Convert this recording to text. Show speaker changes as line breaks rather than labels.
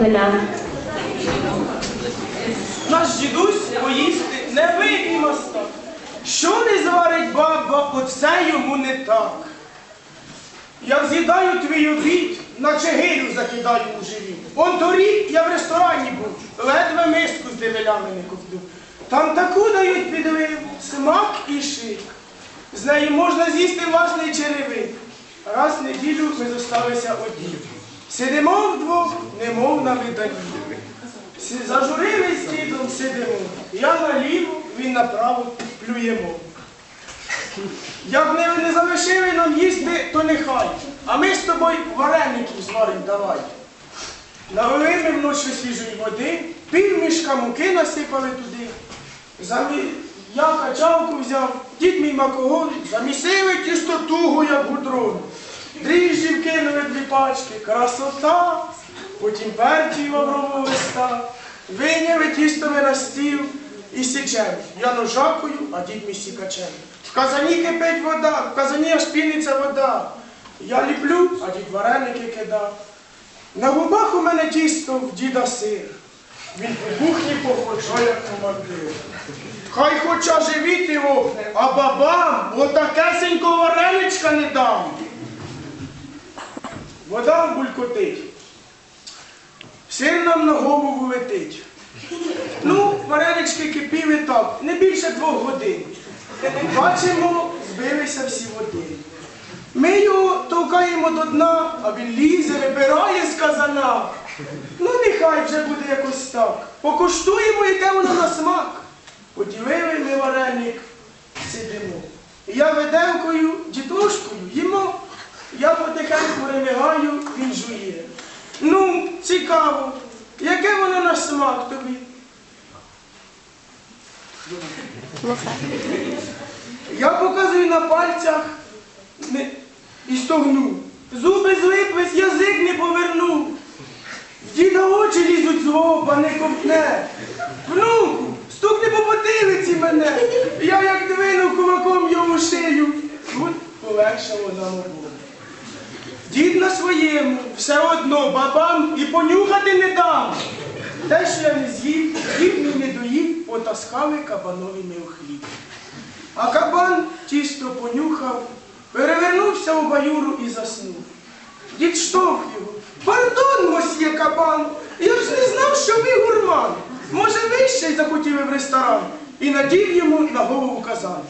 плем'ян.
Наш дідусь поїсти не вийде моста. Що не зварить баба, оце йому не так. Я з'їдаю твій обід, наче гирю закидаю у живіт. Он торік я в ресторані був, ледве миску з дивелями не ковтнув. Там таку дають підливу, смак і шик. З неї можна з'їсти власний черевик. Раз в неділю ми зосталися одні. Сидимо вдвох, немов на виданні. Сі- Зажурились дідом, сидимо. Я наліво, він направо плюємо. Як не, не залишили нам їсти, то нехай. А ми з тобою вареників зварим давай. Налили ми вночі свіжої води, пів мішка муки насипали туди. Замі... Я качалку взяв, дід мій макогон, замісили тісто туго, як гудрон. Дріжджів дві пачки, красота, потім перців лаврового листа. Виняли тісто на стіл і січем. Я ножакою, а дід мій сікачем. В казані кипить вода, в казані аж піниться вода. Я ліплю, а дід вареники кидав. На губах у мене тісто в діда сир. Він по кухні похоче, як командир. Хай хоча живіт лопне, а бабам отакесенько вареничка не дам. Вода булькотить. Сир нам на голову летить. Ну, варенички кипіли так, не більше двох годин. Бачимо, збилися всі води. Ми його товкаємо до дна, а він лізе, вибирає з казана. Ну, нехай вже буде якось так. Покуштуємо, яке воно на смак. Поділили ми вареник, сидимо. І я виделкою, цікаво, яке воно на смак тобі? Я показую на пальцях і стогну. Зуби злиплись, язик не повернув. Діда очі лізуть з лоба, не ковтне. Внуку, стукни по потилиці мене. Я як двинув кулаком йому шию. Полегшало нам обом. Дід на своєму, все одно бабам і понюхати не дам. Те, що я не з'їв, хліб мій не доїв, потаскали кабанові ми у хліб. А кабан тісто понюхав, перевернувся у баюру і заснув. Дід штовх його. Пардон, мосьє кабан, я ж не знав, що ви гурман. Може, ви ще й захотіли в ресторан і надів йому на голову казан.